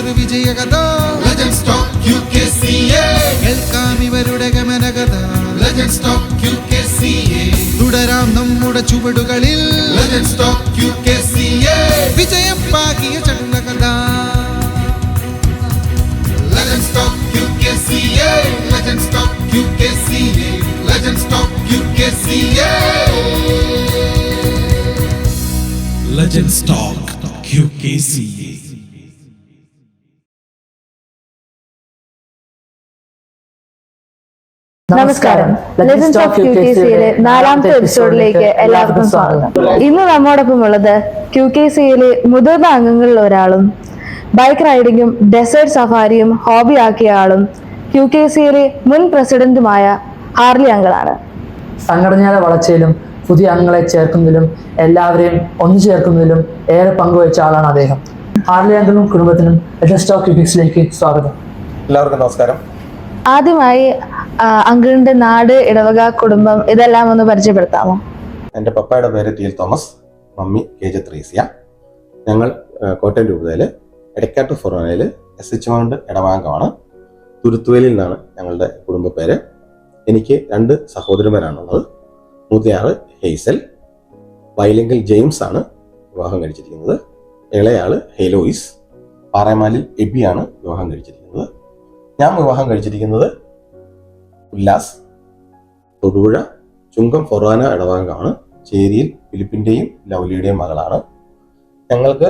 പുതിയൊരു വിജയകഥ കേൾക്കാം ഇവരുടെ ഗമനകഥ തുടരാം നമ്മുടെ ചുവടുകളിൽ. വിജയം പാകിയ ചടുലകഥ Legend Talk QKCA. Legend Talk QKCA. Legend Talk QKCA. നമസ്കാരം. ലെജൻസ് ഓഫ് ക്യു കെ സിയിലെ നാലാമത്തെ എപ്പിസോഡിലേക്ക് എല്ലാവർക്കും സ്വാഗതം. ഇന്ന് നമ്മോടൊപ്പം ഉള്ളത് ക്യു കെ സിയിലെ മുതിർന്ന അംഗങ്ങളിൽ ഒരാളും ബൈക്ക് റൈഡിങ്ങും ഡെസേർട്ട് സഫാരിയും ഹോബി ആക്കിയ ആളും ക്യു കെ സിയിലെ മുൻ പ്രസിഡന്റുമായ ഹാർലി അങ്കിളാണ്. സംഘടനയുടെ വളർച്ചയിലും പുതിയ അംഗങ്ങളെ ചേർക്കുന്നതിലും എല്ലാവരെയും ഒന്നു ചേർക്കുന്നതിലും ഏറെ പങ്കുവച്ച ആളാണ് അദ്ദേഹം. ഹാർലി അംഗിളും കുടുംബത്തിനും ക്യൂബിക്സിലേക്ക് സ്വാഗതം. എല്ലാവർക്കും നമസ്കാരം. ആദ്യമായി അങ്കിളിന്റെ നാട് ഇടവക കുടുംബം ഇതെല്ലാം ഒന്ന് പരിചയപ്പെടുത്താമോ? എന്റെ പപ്പയുടെ പേര് T L Thomas mummy K J Thresia. ഞങ്ങൾ കോട്ടയം രൂപതയിൽ എടക്കാട്ട് ഫൊറോനയിൽ എസ് എച്ച് മൗണ്ട് ഇടവാങ്കമാണ് തുരുത്തുവേലിൽ നിന്നാണ് ഞങ്ങളുടെ കുടുംബ പേര്. എനിക്ക് രണ്ട് സഹോദരന്മാരാണുള്ളത് മൂത്തയാറ് ഹെയ്സൽ വൈലിങ്കൽ ജെയിംസ് ആണ് വിവാഹം കഴിച്ചിരിക്കുന്നത്. ഇളയാൾ ഹെലോയിസ് പാറേമാലിൽ എബിയാണ് വിവാഹം കഴിച്ചിരിക്കുന്നത്. ഞാൻ വിവാഹം കഴിച്ചിരിക്കുന്നത് ഉല്ലാസ് തൊടുപുഴ ചുങ്കം ഫൊറാന ഇടവാങ്കാണ് ചേരിയിൽ ഫിലിപ്പിന്റെയും ലൗലിയുടെയും മകളാണ്. ഞങ്ങൾക്ക്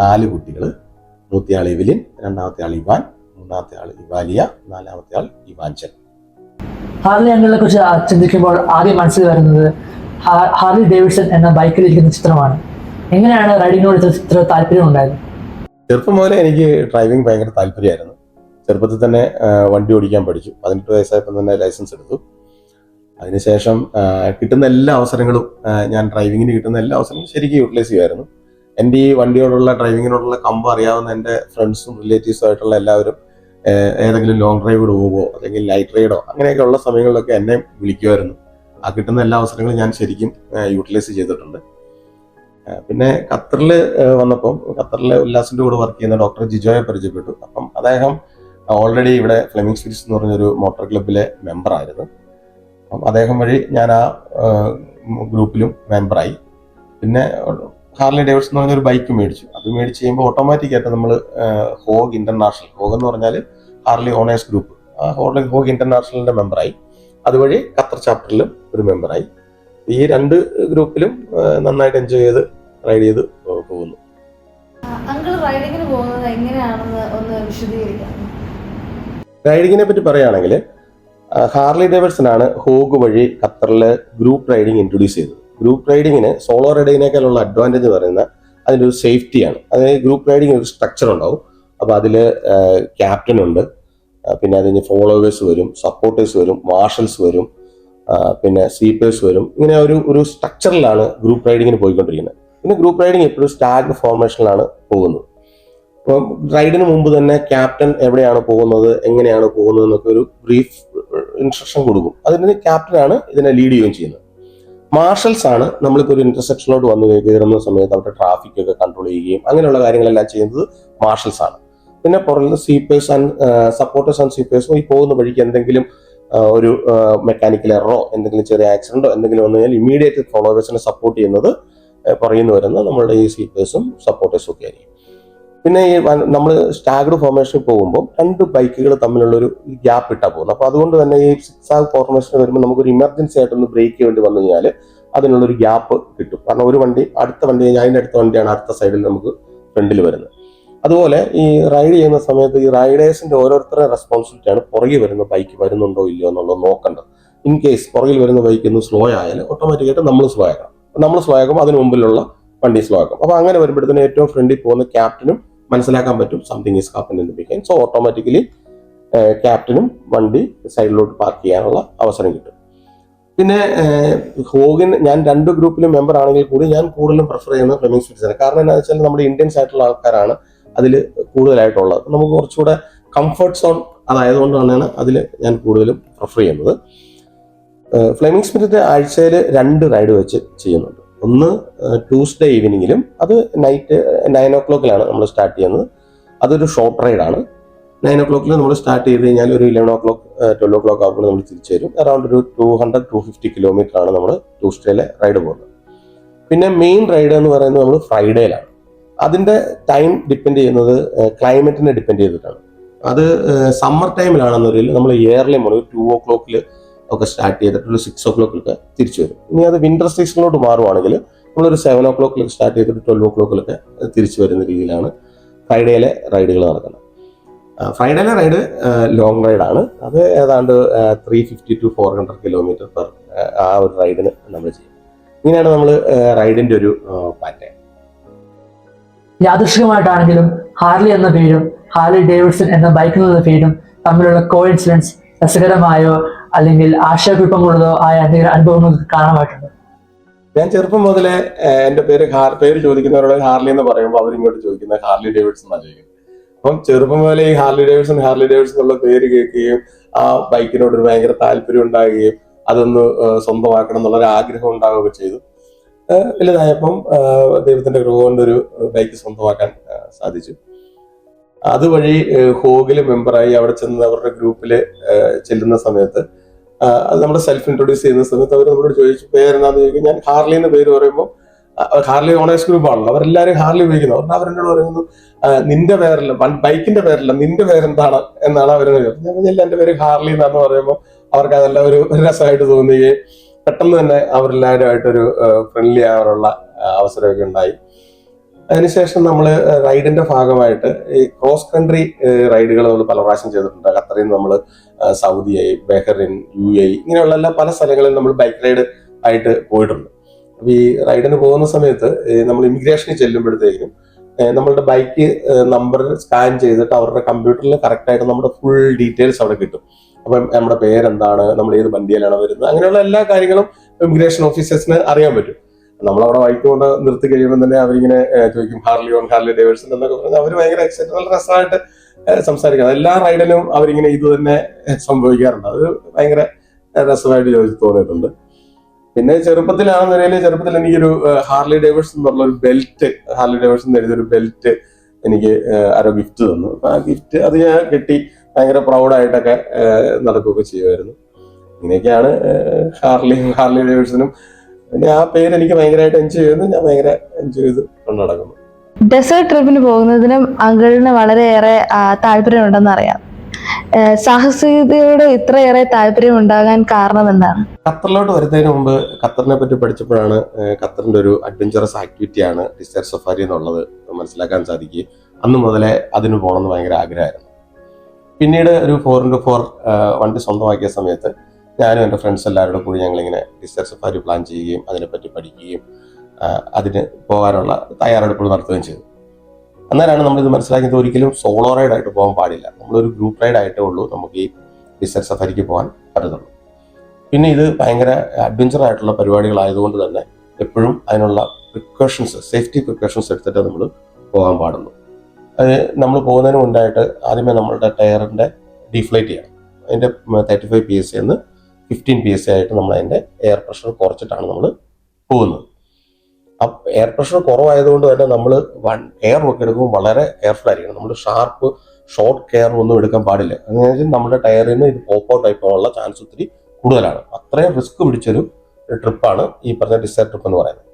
നാല് കുട്ടികൾ മൂത്തയാൾ ഇവലിൻ രണ്ടാമത്തെ ആൾ ഇവാൻ മൂന്നാമത്തെ ആൾ ഇവാലിയ നാലാമത്തെ ആൾ ഇവാഞ്ചൻ ഹാർലി അംഗിളിനെ കുറിച്ച് ചിന്തിക്കുമ്പോൾ ആദ്യം മനസ്സിൽ വരുന്നത് ഹാർലി ഡേവിഡ്സൺ എന്ന ബൈക്കിൽ ഇരിക്കുന്ന ചിത്രമാണ്. എങ്ങനെയാണ് റൈഡിങ്ങിനോട് ഇത്ര താല്പര്യം ഉണ്ടായത് ചെറുപ്പം മുതലേ എനിക്ക് ഡ്രൈവിംഗ് ഭയങ്കര താല്പര്യമായിരുന്നു. ചെറുപ്പത്തിൽ തന്നെ വണ്ടി ഓടിക്കാൻ പഠിച്ചു. പതിനെട്ട് വയസ്സായപ്പോൾ തന്നെ ലൈസൻസ് എടുത്തു. അതിനുശേഷം കിട്ടുന്ന എല്ലാ അവസരങ്ങളും ഞാൻ ഡ്രൈവിങ്ങിന് കിട്ടുന്ന എല്ലാ അവസരങ്ങളും ശരിക്കും യൂട്ടിലൈസ് ചെയ്യുമായിരുന്നു. എന്റെ ഈ വണ്ടിയോടുള്ള ഡ്രൈവിങ്ങിനോടുള്ള കമ്പം അറിയാവുന്ന എന്റെ ഫ്രണ്ട്സും റിലേറ്റീവ്സും ആയിട്ടുള്ള എല്ലാവരും ഏതെങ്കിലും ലോങ് ഡ്രൈവ് പോവുമോ അല്ലെങ്കിൽ ലൈറ്റ് റൈഡോ അങ്ങനെയൊക്കെ ഉള്ള സമയങ്ങളിലൊക്കെ എന്നെ വിളിക്കുമായിരുന്നു. ആ കിട്ടുന്ന എല്ലാ അവസരങ്ങളും ഞാൻ ശരിക്കും യൂട്ടിലൈസ് ചെയ്തിട്ടുണ്ട്. പിന്നെ ഖത്തറിൽ വന്നപ്പം ഖത്തറിലെ ഉല്ലാസിന്റെ കൂടെ വർക്ക് ചെയ്യുന്ന ഡോക്ടർ ജിജോയെ പരിചയപ്പെട്ടു. അപ്പം അദ്ദേഹം ഓൾറെഡി ഇവിടെ ഫ്ലെമിംഗ് സ്പിരിറ്റ്സ് എന്ന് പറഞ്ഞൊരു മോട്ടോർ ക്ലബിലെ മെമ്പറായിരുന്നു അപ്പം അദ്ദേഹം വഴി ഞാൻ ആ ഗ്രൂപ്പിലും മെമ്പറായി പിന്നെ ഹാർലി ഡേവിഡ്സ് എന്ന് പറഞ്ഞൊരു ബൈക്ക് മേടിച്ചു. അത് മേടിച്ച് കഴിയുമ്പോൾ ഓട്ടോമാറ്റിക് ആയിട്ട് നമ്മൾ ഹോഗ് ഇന്റർനാഷണൽ ഹോഗ് എന്ന് പറഞ്ഞാൽ ഹാർലി ഓണേഴ്സ് ഗ്രൂപ്പ് ആ ഹോർലി ഹോഗ് ഇന്റർനാഷണലിന്റെ മെമ്പറായി അതുവഴി ഖത്തർ ചാപ്റ്ററിലും ഒരു മെമ്പറായി ഈ രണ്ട് ഗ്രൂപ്പിലും നന്നായിട്ട് എൻജോയ് ചെയ്ത് റൈഡ് ചെയ്ത് പോകുന്നു. അങ്കിൾ റൈഡിങ്ങിന് പോകുന്നത് എങ്ങനെയാണെന്ന് ഒന്ന് വിശദീകരിക്കാം. റൈഡിങ്ങിനെ പറ്റി പറയുകയാണെങ്കിൽ ഹാർലി ഡേവിഡ്സൺ ആണ് ഹോഗ് വഴി ഖത്തറിൽ ഗ്രൂപ്പ് റൈഡിങ് ഇൻട്രൊഡ്യൂസ് ചെയ്തത്. ഗ്രൂപ്പ് റൈഡിങ്ങിന് സോളോ റൈഡിങ്ങിനേക്കാളുള്ള അഡ്വാന്റേജ് എന്ന് പറയുന്നത് അതിന്റെ ഒരു സേഫ്റ്റിയാണ് അതായത് ഗ്രൂപ്പ് റൈഡിങ് ഒരു സ്ട്രക്ചർ ഉണ്ടാവും. അപ്പോൾ അതിൽ ക്യാപ്റ്റൻ ഉണ്ട്. പിന്നെ അതിന് ഫോളോവേഴ്സ് വരും സപ്പോർട്ടേഴ്സ് വരും മാർഷൽസ് വരും പിന്നെ സ്വീപ്പേഴ്സ് വരും. ഇങ്ങനെ ഒരു ഒരു സ്ട്രക്ചറിലാണ് ഗ്രൂപ്പ് റൈഡിങ്ങിന് പോയിക്കൊണ്ടിരിക്കുന്നത്. പിന്നെ ഗ്രൂപ്പ് റൈഡിങ് എപ്പോഴും സ്റ്റാഗ് ഫോർമേഷനിലാണ് പോകുന്നത്. അപ്പം റൈഡിന് മുമ്പ് തന്നെ ക്യാപ്റ്റൻ എവിടെയാണ് പോകുന്നത് എങ്ങനെയാണ് പോകുന്നത് എന്നൊക്കെ ഒരു ബ്രീഫ് ഇൻസ്ട്രക്ഷൻ കൊടുക്കും. അതിന് ക്യാപ്റ്റനാണ് ഇതിനെ ലീഡ് ചെയ്യുകയും ചെയ്യുന്നത്. മാർഷൽസ് ആണ് നമ്മളിപ്പോൾ ഒരു ഇന്റർസെക്ഷനിലോട്ട് വന്നു കയറുന്ന സമയത്ത് അവിടെ ട്രാഫിക് ഒക്കെ കൺട്രോൾ ചെയ്യുകയും അങ്ങനെയുള്ള കാര്യങ്ങളെല്ലാം ചെയ്യുന്നത് മാർഷൽസ് ആണ്. പിന്നെ പുറകിൽ സീപ്പേഴ്സ് ആൻഡ് സപ്പോർട്ടേഴ്സ് ആൻഡ് സീപ്പേഴ്സും ഈ പോകുന്ന വഴിക്ക് എന്തെങ്കിലും ഒരു മെക്കാനിക്കൽ എററോ എന്തെങ്കിലും ചെറിയ ആക്സിഡന്റോ എന്തെങ്കിലും വന്നു കഴിഞ്ഞാൽ ഇമീഡിയറ്റ് ഫോളോവേഴ്സിനെ സപ്പോർട്ട് ചെയ്യുന്നത് പറയുന്നു വരുന്ന നമ്മളുടെ ഈ സീപ്പേഴ്സും സപ്പോർട്ടേഴ്സും ഒക്കെ ആയിരിക്കും. പിന്നെ ഈ നമ്മൾ സ്റ്റാഗഡ് ഫോർമേഷൻ പോകുമ്പോൾ രണ്ട് ബൈക്കുകൾ തമ്മിലുള്ള ഒരു ഗ്യാപ്പ് ഇട്ടാ പോകുന്നത് അപ്പൊ അതുകൊണ്ട് തന്നെ ഈ സിക്സ് ആഗ് ഫോർമേഷൻ വരുമ്പോൾ നമുക്ക് ഒരു ഇമർജൻസി ആയിട്ടൊന്ന് ബ്രേക്ക് വേണ്ടി വന്നു കഴിഞ്ഞാൽ അതിനുള്ളൊരു ഗ്യാപ്പ് കിട്ടും. കാരണം ഒരു വണ്ടി അടുത്ത വണ്ടി അതിന്റെ അടുത്ത വണ്ടിയാണ് അടുത്ത സൈഡിൽ നമുക്ക് ഫ്രണ്ടിൽ വരുന്നത്. അതുപോലെ ഈ റൈഡ് ചെയ്യുന്ന സമയത്ത് ഈ റൈഡേഴ്സിന്റെ ഓരോരുത്തരുടെ റെസ്പോൺസിബിലിറ്റി ആണ് പുറകിൽ വരുന്ന ബൈക്ക് വരുന്നുണ്ടോ ഇല്ലയോ എന്നുള്ളത് നോക്കേണ്ടത്. ഇൻ കേസ് പുറകിൽ വരുന്ന ബൈക്ക് ഒന്ന് സ്ലോ ആയാൽ ഓട്ടോമാറ്റിക്കായിട്ട് നമ്മൾ സ്ലോ ആക്കണം. നമ്മൾ സ്ലോ ആക്കുമ്പോൾ അതിന് മുമ്പിലുള്ള വണ്ടി സ്ലോ ആക്കും. അപ്പോൾ അങ്ങനെ വരുമ്പോഴത്തേന് ഏറ്റവും ഫ്രണ്ടിൽ പോകുന്ന ക്യാപ്റ്റനും മനസ്സിലാക്കാൻ പറ്റും. Something is happen the begin so automatically ക്യാപ്റ്റനും വണ്ടി സൈഡിലോട്ട് പാർക്ക് ചെയ്യാനുള്ള അവസരം കിട്ടും. പിന്നെ ഹോഗിൻ ഞാൻ രണ്ട് ഗ്രൂപ്പിലും മെമ്പർ ആണെങ്കിൽ കൂടി ഞാൻ കൂടുതലും പ്രിഫർ ചെയ്യുന്നത് ഫ്ലെമിംഗ് സ്വിറ്റ്സാണ് കാരണം എന്താണെന്ന് വെച്ചാൽ നമ്മുടെ ഇന്ത്യൻസ് ആയിട്ടുള്ള ആൾക്കാരാണ് അതിൽ കൂടുതലായിട്ടുള്ളത്. നമുക്ക് കുറച്ചുകൂടെ കംഫർട്ട് സോൺ അതായതുകൊണ്ട് തന്നെയാണ് അതിൽ ഞാൻ കൂടുതലും പ്രിഫർ ചെയ്യുന്നത്. ഫ്ലെമിംഗ് സ്പിരിറ്റ് ആഴ്ചയിൽ രണ്ട് റൈഡ് വെച്ച് ചെയ്യുന്നുണ്ട്. ഒന്ന് ട്യൂസ്ഡേ ഈവനിങ്ങിലും അത് നൈറ്റ് നയൻ ഓ ക്ലോക്കിലാണ് നമ്മൾ സ്റ്റാർട്ട് ചെയ്യുന്നത്. അതൊരു ഷോർട്ട് റൈഡാണ് നയൻ ഒ ക്ലോക്കിൽ നമ്മൾ സ്റ്റാർട്ട് ചെയ്ത് കഴിഞ്ഞാൽ ഒരു eleven o'clock twelve o'clock ആകുമ്പോൾ നമ്മൾ തിരിച്ചു വരും. അറൗണ്ട് ഒരു two hundred two fifty kilometre ആണ് നമ്മൾ ട്യൂസ്ഡേയിലെ റൈഡ് പോകുന്നത്. പിന്നെ മെയിൻ റൈഡ് എന്ന് പറയുന്നത് നമ്മൾ ഫ്രൈഡേയിലാണ് അതിന്റെ ടൈം ഡിപ്പെൻഡ് ചെയ്യുന്നത് ക്ലൈമറ്റിനെ ഡിപ്പെൻഡ് ചെയ്തിട്ടാണ്. അത് സമ്മർ ടൈമിലാണെന്നൊരു നമ്മൾ ഇയർലി മോർണിംഗ് ടു ഓ ക്ലോക്കിൽ ഒക്കെ സ്റ്റാർട്ട് ചെയ്തിട്ട് ഒരു സിക്സ് ഒ ക്ലോക്കിലൊക്കെ തിരിച്ചു വരും. ഇനി അത് വിന്റർ സീസണിലോട്ട് മാറുവാണെങ്കിൽ നമ്മളൊരു സെവൻ ഒ ക്ലോക്കിൽ സ്റ്റാർട്ട് ചെയ്തിട്ട് ട്വൽവ് ഒ ക്ലോക്കിലൊക്കെ തിരിച്ചു വരുന്ന രീതിയിലാണ് ഫ്രൈഡേയിലെ റൈഡുകൾ നടക്കുന്നത്. ഫ്രൈഡേയിലെ റൈഡ് ലോങ് റൈഡാണ് അത് ഏതാണ്ട് three fifty to four hundred kilometre per ആ ഒരു റൈഡിന് നമ്മൾ ചെയ്യും. ഇങ്ങനെയാണ് നമ്മൾ റൈഡിന്റെ ഒരു പാറ്റേൺ യാദൃശികമായിട്ടാണെങ്കിലും ഹാർലി എന്ന പേരും ഹാർലി ഡേവിഡ്സൺ എന്ന ബൈക്കിൽ എന്ന പേരും തമ്മിലുള്ള കോയിൻസിഡൻസ് രസകരമായോ അല്ലെങ്കിൽ ആശയക്കുഴപ്പമുള്ളതോ ആയ എന്തെങ്കിലും അനുഭവങ്ങൾ കാണാമായിട്ടുണ്ട്? ഞാൻ ചെറുപ്പം മുതലേ എന്റെ പേര് പേര് ചോദിക്കുന്നവരോട് ഹാർലി എന്ന് പറയുമ്പോൾ അവരിങ്ങോട്ട് ചോദിക്കുന്നത് ഹാർലി ഡേവിഡ്സ് എന്നാണ് ചോദിക്കുന്നത്. അപ്പം ചെറുപ്പം മുതലേ ഈ ഹാർലി ഡേവിഡ്സൺ ഹാർലി ഡേവിഡ്സൺ എന്നുള്ള പേര് കേൾക്കുകയും ആ ബൈക്കിനോട് ഒരു ഭയങ്കര താല്പര്യം ഉണ്ടാകുകയും അതൊന്ന് സ്വന്തമാക്കണം സ്വന്തമാക്കണം എന്നുള്ളൊരു ആഗ്രഹം ഉണ്ടാവുകയൊക്കെ ചെയ്തു. വലുതായപ്പം ദൈവത്തിന്റെ കൊണ്ട് ഒരു ബൈക്ക് സ്വന്തമാക്കാൻ സാധിച്ചു. അതുവഴി ഹോഗിൽ മെമ്പറായി അവിടെ ചെന്ന് അവരുടെ ഗ്രൂപ്പിൽ ചെല്ലുന്ന സമയത്ത് അത് നമ്മൾ സെൽഫ് ഇൻട്രൊഡ്യൂസ് ചെയ്യുന്ന സമയത്ത് അവർ നമ്മളോട് ചോദിച്ചു പേരെന്താന്ന് ചോദിക്കും? ഞാൻ ഹാർലി എന്ന് പേര് പറയുമ്പോൾ ഹാർലി ഓണേഴ്സ് ഗ്രൂപ്പ് ആണല്ലോ. അവരെല്ലാവരും ഹാർലി ഉപയോഗിക്കുന്നത് അവർ അവരെന്നോട് പറയുന്നു നിന്റെ പേരല്ല ബൈക്കിന്റെ പേരല്ല നിന്റെ പേരെന്താണ്? എന്നാണ് അവർ ഞാൻ പറഞ്ഞില്ല എന്റെ പേര് ഹാർലി എന്നാന്ന് പറയുമ്പോൾ അവർക്ക് അതല്ല ഒരു രസമായിട്ട് തോന്നുകയും പെട്ടെന്ന് തന്നെ അവരെല്ലാവരുമായിട്ടൊരു ഫ്രണ്ട്ലി ആവാനുള്ള അവസരമൊക്കെ ഉണ്ടായി. അതിനുശേഷം നമ്മൾ റൈഡിന്റെ ഭാഗമായിട്ട് ഈ ക്രോസ് കൺട്രി റൈഡുകൾ നമ്മൾ പല പ്രാവശ്യം ചെയ്തിട്ടുണ്ട്. ഖത്തറിൽ നമ്മൾ സൗദി സൗദിയായി ബഹ്റിൻ യു എ ഇങ്ങനെയുള്ള എല്ലാ പല സ്ഥലങ്ങളിൽ നമ്മൾ ബൈക്ക് റൈഡ് ആയിട്ട് പോയിട്ടുണ്ട്. അപ്പൊ ഈ റൈഡിന് പോകുന്ന സമയത്ത് നമ്മൾ ഇമിഗ്രേഷനിൽ ചെല്ലുമ്പോഴത്തേക്കും നമ്മളുടെ ബൈക്ക് നമ്പർ സ്കാൻ ചെയ്തിട്ട് അവരുടെ കമ്പ്യൂട്ടറിൽ കറക്റ്റായിട്ട് നമ്മുടെ ഫുൾ ഡീറ്റെയിൽസ് അവിടെ കിട്ടും. അപ്പം നമ്മുടെ പേരെന്താണ് നമ്മൾ ഏത് വണ്ടിയിലാണ് വരുന്നത് അങ്ങനെയുള്ള എല്ലാ കാര്യങ്ങളും ഇമിഗ്രേഷൻ ഓഫീസേഴ്സിന് അറിയാൻ പറ്റും. നമ്മളവിടെ ബൈക്ക് കൊണ്ട് നിർത്തി കഴിയുമ്പോൾ തന്നെ അവരിങ്ങനെ ചോദിക്കും ഹാർലി ഓൺ ഹാർലി ഡേവേഴ്സൺ എന്നൊക്കെ പറഞ്ഞ് അവർ ഭയങ്കര എക്സൈറ്റ് നല്ല രസമായിട്ട് സംസാരിക്കുന്നത് എല്ലാ റൈഡിലും അവരിങ്ങനെ ഇത് തന്നെ സംഭവിക്കാറുണ്ട്. അത് ഭയങ്കര രസമായിട്ട് ചോദിച്ചു തോന്നിയിട്ടുണ്ട്. പിന്നെ ചെറുപ്പത്തിലാണെന്നുണ്ടെങ്കിൽ ചെറുപ്പത്തിൽ എനിക്കൊരു ഹാർലി ഡേവിഡ്സൺ എന്നുള്ള ഒരു ബെൽറ്റ് ഹാർലി ഡേവിഡ്സൺ എഴുതിയൊരു ബെൽറ്റ് എനിക്ക് ആരോ ഗിഫ്റ്റ് തന്നു. ആ ഗിഫ്റ്റ് അത് ഞാൻ കെട്ടി. ഭയങ്കര പ്രൗഡായിട്ടൊക്കെ നടക്കുകയൊക്കെ ചെയ്യുമായിരുന്നു. ഇങ്ങനെയൊക്കെയാണ് ഹാർലി ഹാർലി ഡേവിഡ്സണും പിന്നെ ആ പേര് എനിക്ക് ഭയങ്കരമായിട്ട് എൻജോയ് ചെയ്യുന്നു ഞാൻ ഭയങ്കര എൻജോയ് ചെയ്ത് കൊണ്ട് നടക്കുന്നു ഡെസേർട്ട് ട്രിപ്പിന് പോകുന്നതിനും അങ്കിളിന് വളരെയേറെ താല്പര്യമുണ്ടെന്ന് അറിയാം. സാഹസികതയോട് ഇത്രയേറെ താല്പര്യം ഉണ്ടാകാൻ കാരണം എന്താണ്? ഖത്തറിലോട്ട് വരുന്നതിന് മുമ്പ് ഖത്തറിനെ പറ്റി പഠിച്ചപ്പോഴാണ് ഖത്തറിന്റെ ഒരു അഡ്വഞ്ചറസ് ആക്ടിവിറ്റിയാണ് ഡിസേർട്ട് സഫാരി എന്നുള്ളത് മനസ്സിലാക്കാൻ സാധിക്കുക. അന്ന് മുതലേ അതിന് പോകണമെന്ന് ഭയങ്കര ആഗ്രഹമായിരുന്നു. പിന്നീട് ഒരു ഫോർ ഇന്റു ഫോർ വണ്ടി സ്വന്തമാക്കിയ സമയത്ത് ഞാനും എന്റെ ഫ്രണ്ട്സ് എല്ലാവരുടെ കൂടി ഞങ്ങളിങ്ങനെ ഡിസ്റ്റർ സഫാരി പ്ലാൻ ചെയ്യുകയും അതിനെപ്പറ്റി പഠിക്കുകയും അതിന് പോകാനുള്ള തയ്യാറെടുപ്പുകൾ നടത്തുകയും ചെയ്തു. അന്നേരമാണ് നമ്മളിത് മനസ്സിലാക്കിയത് ഒരിക്കലും സോളോ റൈഡ് ആയിട്ട് പോകാൻ പാടില്ല. നമ്മളൊരു ഗ്രൂപ്പ് റൈഡ് ആയിട്ടേ ഉള്ളൂ നമുക്ക് ഈ ഡിസ്റ്റർ സഫാരിക്ക് പോകാൻ പറ്റത്തുള്ളൂ. പിന്നെ ഇത് ഭയങ്കര അഡ്വഞ്ചർ ആയിട്ടുള്ള പരിപാടികളായതുകൊണ്ട് തന്നെ എപ്പോഴും അതിനുള്ള പ്രിക്കോഷൻസ് സേഫ്റ്റി പ്രിക്കോഷൻസ് എടുത്തിട്ട് നമ്മൾ പോകാൻ പാടുള്ളൂ. അത് നമ്മൾ പോകുന്നതിന് മുൻപായിട്ട് ആദ്യമേ നമ്മളുടെ ടയറിന്റെ ഡീഫ്ലേറ്റ് ചെയ്യണം. അതിന്റെ തേർട്ടി ഫൈവ് പി എസ് എന്ന് ഫിഫ്റ്റീൻ പി എസ് ആയിട്ട് നമ്മൾ അതിന്റെ എയർ പ്രഷർ കുറച്ചിട്ടാണ് നമ്മൾ പോകുന്നത്. അപ്പം എയർ പ്രഷർ കുറവായതുകൊണ്ട് തന്നെ നമ്മൾ വൺ എയർ ഒക്കെ എടുക്കുമ്പോൾ വളരെ കെയർഫുൾ ആയിരിക്കണം. നമ്മൾ ഷാർപ്പ് ഷോർട്ട് കെയർ ഒന്നും എടുക്കാൻ പാടില്ല. അങ്ങനെ വെച്ചാൽ നമ്മുടെ ടയറിൽ നിന്ന് ഇത് പോപ്പ് ഔട്ട് ആയി പോകാനുള്ള ചാൻസ് ഒത്തിരി കൂടുതലാണ്. അത്രയും റിസ്ക് പിടിച്ചൊരു ട്രിപ്പാണ് ഈ പറഞ്ഞ ഡിസൈർ ട്രിപ്പ് എന്ന് പറയുന്നത്.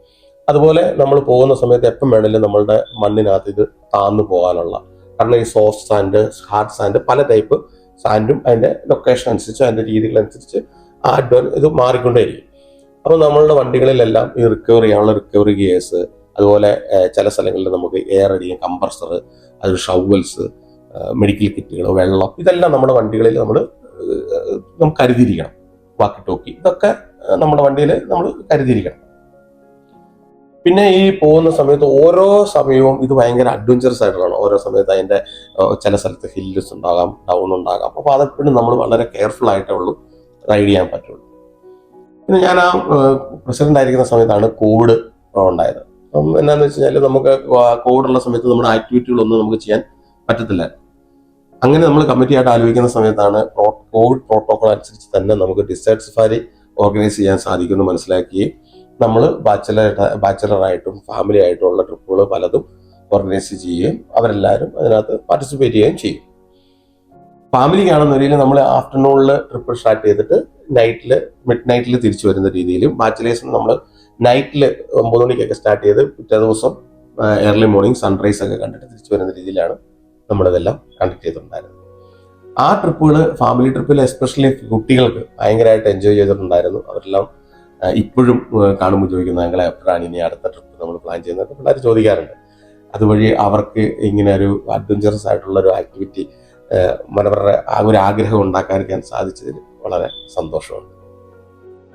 അതുപോലെ നമ്മൾ പോകുന്ന സമയത്ത് എപ്പം വേണമെങ്കിലും നമ്മളുടെ മണ്ണിനകത്ത് ഇത് താന്നു പോകാനുള്ള കാരണം ഈ സോഫ്റ്റ് സാൻഡ് ഹാർഡ് സാൻഡ് പല ടൈപ്പ് സാൻഡും അതിന്റെ ലൊക്കേഷൻ അനുസരിച്ച് അതിന്റെ രീതികൾ അനുസരിച്ച് ആ ഇത് മാറിക്കൊണ്ടേയിരിക്കും. അപ്പോൾ നമ്മളുടെ വണ്ടികളിലെല്ലാം ഈ റിക്കവറി ചെയ്യാനുള്ള റിക്കവറി ഗിയേഴ്സ് അതുപോലെ ചില സ്ഥലങ്ങളിൽ നമുക്ക് എയർ അടിക്കാൻ കംപ്രസർ അത് ഷവൽസ് മെഡിക്കൽ കിറ്റുകൾ വെള്ളം ഇതെല്ലാം നമ്മുടെ വണ്ടികളിൽ നമ്മൾ നമുക്ക് കരുതിയിരിക്കണം. വാക്കി ടോക്കി ഇതൊക്കെ നമ്മുടെ വണ്ടിയിൽ നമ്മൾ കരുതിയിരിക്കണം. പിന്നെ ഈ പോകുന്ന സമയത്ത് ഓരോ സമയവും ഇത് ഭയങ്കര അഡ്വഞ്ചറസ് ആയിട്ടുള്ളതാണ്. ഓരോ സമയത്ത് അതിന്റെ ഏഹ്, ചില സ്ഥലത്ത് ഹില്ലസ് ഉണ്ടാകാം ഡൗൺ ഉണ്ടാകാം. അപ്പോൾ അതെപ്പോഴും നമ്മൾ വളരെ കെയർഫുൾ ആയിട്ടേ ഉള്ളൂ. റൈഡ് ചെയ്യാൻ പറ്റുള്ളൂ. പിന്നെ ഞാൻ ആ പ്രസിഡന്റ് ആയിരിക്കുന്ന സമയത്താണ് കോവിഡ് ഉണ്ടായത്. അപ്പം എന്നാന്ന് വെച്ച് കഴിഞ്ഞാൽ നമുക്ക് കോവിഡ് ഉള്ള സമയത്ത് നമ്മുടെ ആക്ടിവിറ്റികളൊന്നും നമുക്ക് ചെയ്യാൻ പറ്റത്തില്ല. അങ്ങനെ നമ്മൾ കമ്മിറ്റി ആയിട്ട് ആലോചിക്കുന്ന സമയത്താണ് കോവിഡ് പ്രോട്ടോകോൾ അനുസരിച്ച് തന്നെ നമുക്ക് ഡിസേർട്ട് സഫാരി ഓർഗനൈസ് ചെയ്യാൻ സാധിക്കുമെന്ന് മനസ്സിലാക്കുകയും നമ്മൾ ബാച്ചലർ ബാച്ചലറായിട്ടും ഫാമിലി ആയിട്ടും ഉള്ള ട്രിപ്പുകൾ പലതും ഓർഗനൈസ് ചെയ്യുകയും അവരെല്ലാവരും അതിനകത്ത് പാർട്ടിസിപ്പേറ്റ് ചെയ്യുകയും ചെയ്യും. ഫാമിലിക്കാണെന്ന രീതിയിൽ നമ്മൾ ആഫ്റ്റർനൂണിൽ ട്രിപ്പ് സ്റ്റാർട്ട് ചെയ്തിട്ട് നൈറ്റിൽ മിഡ് നൈറ്റിൽ തിരിച്ചു വരുന്ന രീതിയിലും ബാച്ചിലേഴ്സിന് നമ്മൾ നൈറ്റിൽ ഒമ്പത് മണിക്കൊക്കെ സ്റ്റാർട്ട് ചെയ്ത് പിറ്റേ ദിവസം ഏർലി മോർണിംഗ് സൺറൈസ് ഒക്കെ കണ്ടിട്ട് തിരിച്ചു വരുന്ന രീതിയിലാണ് നമ്മളിതെല്ലാം കണ്ടക്ട് ചെയ്തിട്ടുണ്ടായിരുന്നത്. ആ ട്രിപ്പുകൾ ഫാമിലി ട്രിപ്പിൽ എസ്പെഷ്യലി കുട്ടികൾക്ക് ഭയങ്കരമായിട്ട് എൻജോയ് ചെയ്തിട്ടുണ്ടായിരുന്നു. അവരെല്ലാം ഇപ്പോഴും കാണുമ്പോൾ ചോദിക്കുന്നത് ഞങ്ങളെ എപ്പോഴാണ് ഇനി അടുത്ത ട്രിപ്പ് നമ്മൾ പ്ലാൻ ചെയ്യുന്നത്? പിള്ളേർ ചോദിക്കാറുണ്ട്. അതുവഴി അവർക്ക് ഇങ്ങനെ ഒരു അഡ്വഞ്ചറസ് ആയിട്ടുള്ള ഒരു ആക്ടിവിറ്റി മനവരുടെ ആ ഒരു ആഗ്രഹം ഉണ്ടാക്കാൻ സാധിച്ചതിൽ വളരെ സന്തോഷമുണ്ട്.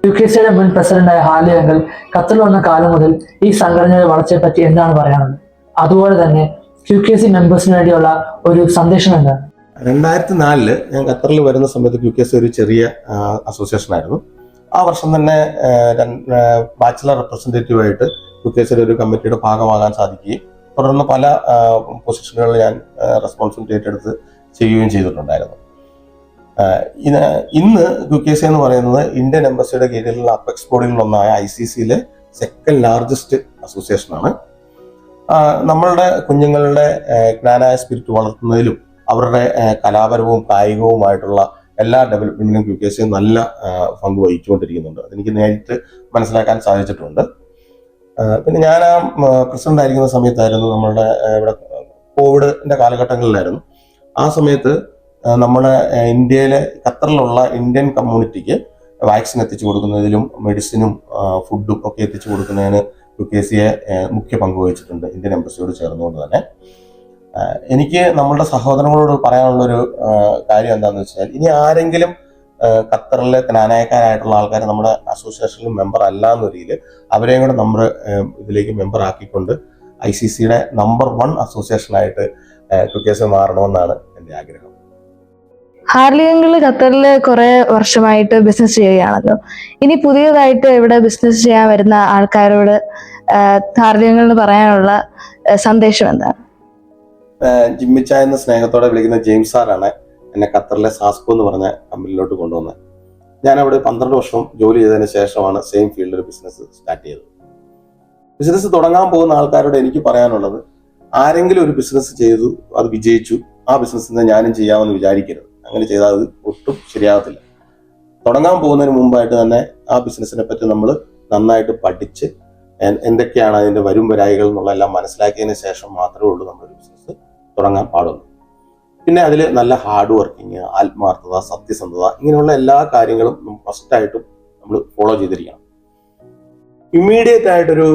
യു കെ സിയുടെ മുൻ പ്രസിഡന്റായ ഹാലി അങ്കിൾ ഖത്തറിൽ വന്ന കാലം മുതൽ ഈ സംഘടനയുടെ വളർച്ചയെ പറ്റി എന്താണ് പറയാനുള്ളത്? അതുപോലെ തന്നെ യു കെ സി മെമ്പേഴ്സിന് വേണ്ടിയുള്ള ഒരു സന്ദേശം എന്താണ്? രണ്ടായിരത്തി നാലിൽ ഞാൻ ഖത്തറിൽ വരുന്ന സമയത്ത് യു കെ സി ഒരു ചെറിയ അസോസിയേഷൻ ആയിരുന്നു. ആ വർഷം തന്നെ ബാച്ചിലർ റെപ്രസെന്റേറ്റീവ് ആയിട്ട് യു കെ സിയുടെ ഒരു കമ്മിറ്റിയുടെ ഭാഗമാകാൻ സാധിക്കുകയും തുടർന്ന് പല പൊസിഷനുകളിൽ ഞാൻ റെസ്പോൺസിബിലിറ്റി ഏറ്റെടുത്ത് ചെയ്യുകയും ചെയ്തിട്ടുണ്ടായിരുന്നു. ആ, ഇന്ന് സി എന്ന് പറയുന്നത് ഇന്ത്യൻ എംബസിയുടെ കീഴിലുള്ള അപ്പെക്സ് ബോഡികളിലൊന്നായ ഐ സി സിയിലെ സെക്കൻഡ് ലാർജസ്റ്റ് അസോസിയേഷനാണ് നമ്മളുടെ കുഞ്ഞുങ്ങളുടെ ജ്ഞാനായ സ്പിരിറ്റ് വളർത്തുന്നതിലും അവരുടെ കലാപരവും കായികവുമായിട്ടുള്ള എല്ലാ ഡെവലപ്മെന്റിനും ക്യു കെ സി നല്ല പങ്ക് വഹിച്ചുകൊണ്ടിരിക്കുന്നുണ്ട്. അതെനിക്ക് നേരിട്ട് മനസ്സിലാക്കാൻ സാധിച്ചിട്ടുണ്ട്. പിന്നെ ഞാൻ ആ പ്രസിഡന്റ് ആയിരിക്കുന്ന സമയത്തായിരുന്നു നമ്മളുടെ ഇവിടെ കോവിഡിന്റെ കാലഘട്ടങ്ങളിലായിരുന്നു. ആ സമയത്ത് നമ്മുടെ ഇന്ത്യയിലെ ഖത്തറിലുള്ള ഇന്ത്യൻ കമ്മ്യൂണിറ്റിക്ക് വാക്സിൻ എത്തിച്ചു കൊടുക്കുന്നതിലും മെഡിസിനും ഫുഡും ഒക്കെ എത്തിച്ചു കൊടുക്കുന്നതിന് യു കെ സിയെ മുഖ്യ പങ്ക് വഹിച്ചിട്ടുണ്ട് ഇന്ത്യൻ എംബസിയോട് ചേർന്നുകൊണ്ട് തന്നെ. എനിക്ക് നമ്മളുടെ സഹോദരങ്ങളോട് പറയാനുള്ള ഒരു കാര്യം എന്താണെന്ന് വെച്ചാൽ ഇനി ആരെങ്കിലും ഖത്തറിലെ ജ്ഞാനായക്കാരായിട്ടുള്ള ആൾക്കാർ നമ്മുടെ അസോസിയേഷനിൽ മെമ്പർ അല്ല എന്ന രീതിയിൽ അവരെയും കൂടെ നമ്മൾ ഇതിലേക്ക് മെമ്പർ ആക്കിക്കൊണ്ട് ഐ സി സിയുടെ നമ്പർ വൺ അസോസിയേഷനായിട്ട് കുക്കേസ് മാറണമെന്നാണ് എന്റെ ആഗ്രഹം. ഹാർലിയങ്കിൾ ഖത്തറിൽ കുറെ വർഷമായിട്ട് ബിസിനസ് ചെയ്യുകയാണല്ലോ. ഇനി പുതിയതായിട്ട് ഇവിടെ ബിസിനസ് ചെയ്യാൻ വരുന്ന ആൾക്കാരോട് ഹാർലിയങ്ങളിന് പറയാനുള്ള സന്ദേശം എന്താണ്? ജിമ്മിച്ച എന്ന സ്നേഹത്തോടെ വിളിക്കുന്ന ജെയിംസ് സാറാണ് എന്നെ ഖത്തറിലെ സാസ്കോ എന്ന് പറഞ്ഞ കമ്പനിയിലോട്ട് കൊണ്ടുവന്നത്. ഞാൻ അവിടെ പന്ത്രണ്ട് വർഷം ജോലി ചെയ്തതിന് ശേഷമാണ് സെയിം ഫീൽഡിൽ ബിസിനസ് സ്റ്റാർട്ട് ചെയ്തത്. ബിസിനസ് തുടങ്ങാൻ പോകുന്ന ആൾക്കാരോട് എനിക്ക് പറയാനുള്ളത് ആരെങ്കിലും ഒരു ബിസിനസ് ചെയ്തു അത് വിജയിച്ചു ആ ബിസിനസ് തന്നെ ഞാനും ചെയ്യാമെന്ന് വിചാരിക്കരുത്. അങ്ങനെ ചെയ്താൽ അത് ഒട്ടും ശരിയാകത്തില്ല. തുടങ്ങാൻ പോകുന്നതിന് മുമ്പായിട്ട് തന്നെ ആ ബിസിനസ്സിനെ പറ്റി നമ്മൾ നന്നായിട്ട് പഠിച്ച് എന്തൊക്കെയാണ് അതിന്റെ വരും വരായികൾ എന്നുള്ള എല്ലാം മനസ്സിലാക്കിയതിന് ശേഷം മാത്രമേ ഉള്ളൂ നമ്മൾ ബിസിനസ് തുടങ്ങാൻ പാടുള്ളൂ. പിന്നെ അതിൽ നല്ല ഹാർഡ് വർക്കിങ് ആത്മാർത്ഥത സത്യസന്ധത ഇങ്ങനെയുള്ള എല്ലാ കാര്യങ്ങളും ഫസ്റ്റായിട്ടും നമ്മൾ ഫോളോ ചെയ്തിരിക്കണം. ഇമ്മീഡിയറ്റ് ആയിട്ടൊരു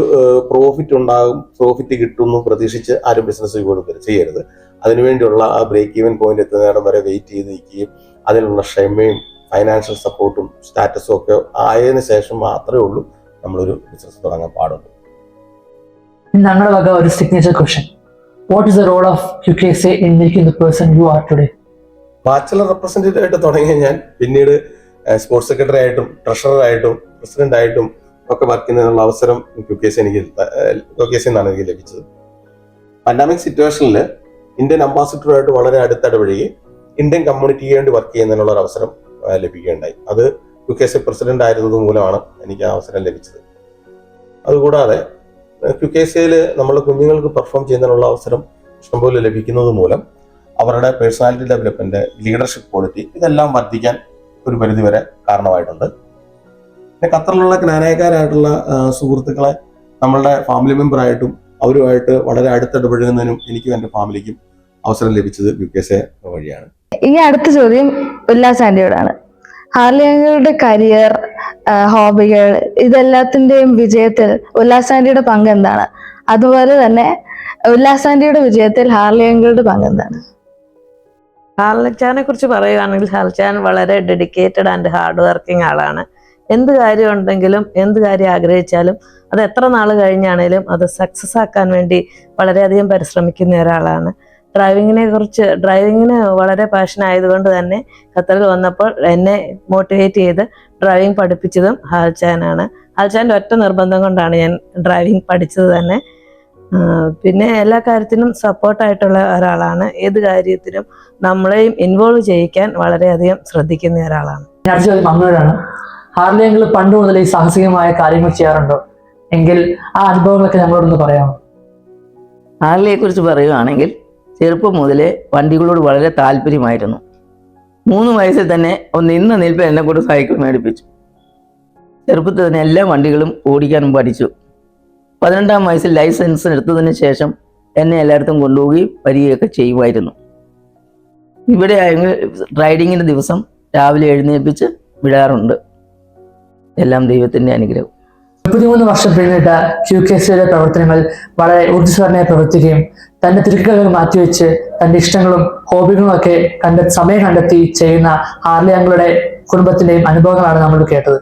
പ്രോഫിറ്റ് ഉണ്ടാകും പ്രോഫിറ്റ് കിട്ടുമെന്ന് പ്രതീക്ഷിച്ച് ആരും ബിസിനസ് കൊടുക്കരുത് ചെയ്യരുത്. അതിനുവേണ്ടിയുള്ള ആ ബ്രേക്ക് ഈവൻ പോയിന്റ് എത്തുന്നിടം വരെ വെയിറ്റ് ചെയ്ത് നിൽക്കുകയും അതിനുള്ള ക്ഷമയും ഫൈനാൻഷ്യൽ സപ്പോർട്ടും സ്റ്റാറ്റസും ഒക്കെ ആയതിനു ശേഷം മാത്രമേ ഉള്ളൂ നമ്മളൊരു ബിസിനസ് തുടങ്ങാൻ പാടുള്ളൂ. ഞങ്ങളുടെ വക ഒരു signature question what is the role of U K C in making the person you are today bachelor representative ആയിട്ട് തുടങ്ങിയ ഞാൻ പിന്നീട് സ്പോർട്സ് സെക്രട്ടറി ആയിട്ടും ട്രഷറർ ആയിട്ടും പ്രസിഡന്റ് ആയിട്ടും ഒക്കെ വർക്ക് ചെയ്യുന്നതിനുള്ള അവസരം സി എനിക്ക് യു കെ സി എന്നാണ് എനിക്ക് ലഭിച്ചത്. പാൻഡാമിക് സിറ്റുവേഷനിൽ ഇന്ത്യൻ അംബാസിഡറുമായിട്ട് വളരെ അടുത്തിടപഴകി ഇന്ത്യൻ കമ്മ്യൂണിറ്റിക്ക് വേണ്ടി വർക്ക് ചെയ്യുന്നതിനുള്ള ഒരു അവസരം ലഭിക്കുകയുണ്ടായി. അത് യു കെ സി പ്രസിഡന്റ് ആയിരുന്നത് മൂലമാണ് എനിക്ക് ആ അവസരം ലഭിച്ചത്. അതുകൂടാതെ യു കെ സിയിൽ നമ്മൾ കുഞ്ഞുങ്ങൾക്ക് പെർഫോം ചെയ്യുന്നതിനുള്ള അവസരം ഇഷ്ടംപോലെ ലഭിക്കുന്നത് മൂലം അവരുടെ പേഴ്സണാലിറ്റി ഡെവലപ്മെന്റ് ലീഡർഷിപ്പ് ക്വാളിറ്റി ഇതെല്ലാം വർദ്ധിക്കാൻ ഒരു പരിധിവരെ കാരണമായിട്ടുണ്ട്. പിന്നെ ഖത്തറിലുള്ള ജ്ഞാനായക്കാരായിട്ടുള്ള സുഹൃത്തുക്കളെ നമ്മളുടെ ഫാമിലി മെമ്പറായിട്ടും അവരുമായിട്ട് വളരെ അടുത്തിടപഴകുന്നതിനും എനിക്കും എന്റെ ഫാമിലിക്കും അവസരം ലഭിച്ചത് യു കെ സെ വഴിയാണ്. ഇനി അടുത്ത ചോദ്യം ഉല്ലാസ് ആന്റിയോടാണ്. ഹാർലിയങ്ങളുടെ കരിയർ ഹോബികൾ ഇതെല്ലാത്തിന്റെയും വിജയത്തിൽ ഉല്ലാസ് ആന്റിയുടെ പങ്ക് എന്താണ്? അതുപോലെ തന്നെ ഉല്ലാസ് ആന്റിയുടെ വിജയത്തിൽ ഹാർലിയങ്ങളുടെ പങ്ക് എന്താണ്? ഹാർലച്ചാനെ കുറിച്ച് പറയുകയാണെങ്കിൽ ഹാർലച്ചാൻ വളരെ ഡെഡിക്കേറ്റഡ് ആൻഡ് ഹാർഡ് വർക്കിംഗ് ആളാണ്. എന്ത് കാര്യം ഉണ്ടെങ്കിലും എന്ത് കാര്യം ആഗ്രഹിച്ചാലും അത് എത്ര നാൾ കഴിഞ്ഞാണേലും അത് സക്സസ് ആക്കാൻ വേണ്ടി വളരെയധികം പരിശ്രമിക്കുന്ന ഒരാളാണ്. ഡ്രൈവിങ്ങിനെ കുറിച്ച് ഡ്രൈവിങ്ങിന് വളരെ പാഷൻ ആയതുകൊണ്ട് തന്നെ ഖത്തറിൽ വന്നപ്പോൾ എന്നെ മോട്ടിവേറ്റ് ചെയ്ത് ഡ്രൈവിംഗ് പഠിപ്പിച്ചതും ഹാൽച്ചാനാണ് ഹാൽച്ചാന്റെ ഒറ്റ നിർബന്ധം കൊണ്ടാണ് ഞാൻ ഡ്രൈവിംഗ് പഠിച്ചത് തന്നെ. പിന്നെ എല്ലാ കാര്യത്തിനും സപ്പോർട്ടായിട്ടുള്ള ഒരാളാണ്. ഏത് കാര്യത്തിനും നമ്മളെയും ഇൻവോൾവ് ചെയ്യിക്കാൻ വളരെയധികം ശ്രദ്ധിക്കുന്ന ഒരാളാണ്. ഹാർലി അങ്കിൾ പണ്ട് മുതൽ ഈ സാഹസികമായ കാര്യങ്ങൾ ചെയ്യാറുണ്ടോ? എങ്കിൽ ആ അനുഭവങ്ങളൊക്കെ ഞങ്ങളോടൊന്ന് പറയാമോ? ഹാർലിയെക്കുറിച്ച് പറയുകയാണെങ്കിൽ ചെറുപ്പം മുതലേ വണ്ടികളോട് വളരെ താല്പര്യമായിരുന്നു. മൂന്ന് വയസ്സിൽ തന്നെ ഒന്ന് ഇന്ന് നിൽപ്പ് എന്നെ കൂടെ സൈക്കിൾ മേടിപ്പിച്ചു. ചെറുപ്പത്തിൽ തന്നെ എല്ലാ വണ്ടികളും ഓടിക്കാനും പഠിച്ചു പതിനെട്ടാം വയസ്സിൽ ലൈസൻസ് എടുത്തതിന് ശേഷം എന്നെ എല്ലായിടത്തും കൊണ്ടുപോകുകയും വരികയൊക്കെ ചെയ്യുമായിരുന്നു. ഇവിടെ ആയെങ്കിൽ റൈഡിങ്ങിന്റെ ദിവസം രാവിലെ എഴുന്നേൽപ്പിച്ച് വിടാറുണ്ട്. എല്ലാം ദൈവത്തിന്റെ അനുഗ്രഹം. മുപ്പത്തിമൂന്ന് വർഷം പിന്നിട്ട ക്യു കെ സിയുടെ പ്രവർത്തനങ്ങൾ വളരെ ഊർജസ്വരനായി പ്രവർത്തിക്കുകയും തന്റെ തിരക്കുകൾ മാറ്റിവെച്ച് തന്റെ ഇഷ്ടങ്ങളും ഹോബികളും ഒക്കെ കണ്ട സമയം കണ്ടെത്തി ചെയ്യുന്ന ആർലിയങ്ങളുടെ കുടുംബത്തിന്റെയും അനുഭവങ്ങളാണ് നമ്മൾ കേട്ടത്.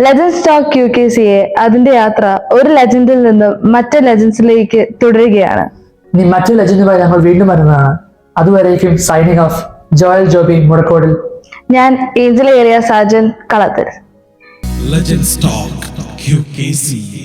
ലെജൻഡ് സ്റ്റോക്ക് ക്യു കെ സിയെ അതിന്റെ യാത്ര ഒരു ലെജൻഡിൽ നിന്നും മറ്റു ലെജൻസിലേക്ക് തുടരുകയാണ്. ഇനി മറ്റു ലെജൻഡുമായി നമ്മൾ വീണ്ടും വരുന്നതാണ്. അതുവരേക്കും signing off Joel Joby Mudakkodil. ഞാൻ ഏഞ്ചൽ ഏരിയ സാജൻ കളത്തിൽ. Legends Talk QKCA.